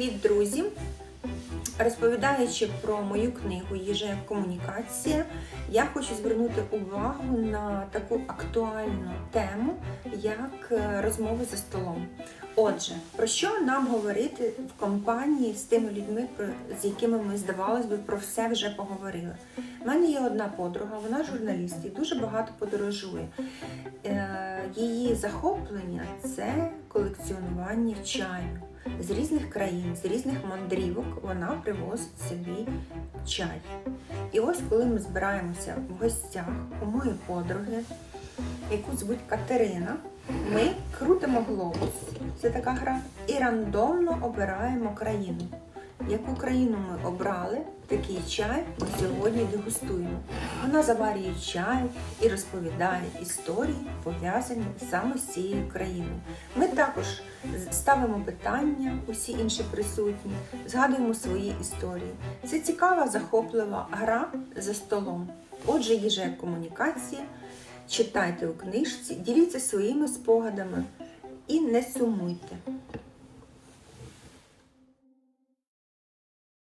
Привіт, друзі! Розповідаючи про мою книгу Їжа як комунікація, я хочу звернути увагу на таку актуальну тему, як е, розмови за столом. Отже, про що нам говорити в компанії з тими людьми, з якими ми, здавалось би, про все вже поговорили? У мене є одна подруга, вона журналіст і дуже багато подорожує. Е, Її захоплення це колекціонування чаю з різних країн, з різних мандрівок вона привозить собі чай. І ось коли ми збираємося в гостях у моєї подруги, яку звуть Катерина, ми крутимо глобус. Це така гра, і рандомно обираємо країну. Яку країну ми обрали, такий чай ми сьогодні дегустуємо. Вона заварює чай і розповідає історії, пов'язані саме з цією країною. Ми також ставимо питання, усі інші присутні, згадуємо свої історії. Це цікава, захоплива гра за столом. Отже, як комунікація. Читайте у книжці, діліться своїми спогадами і не сумуйте.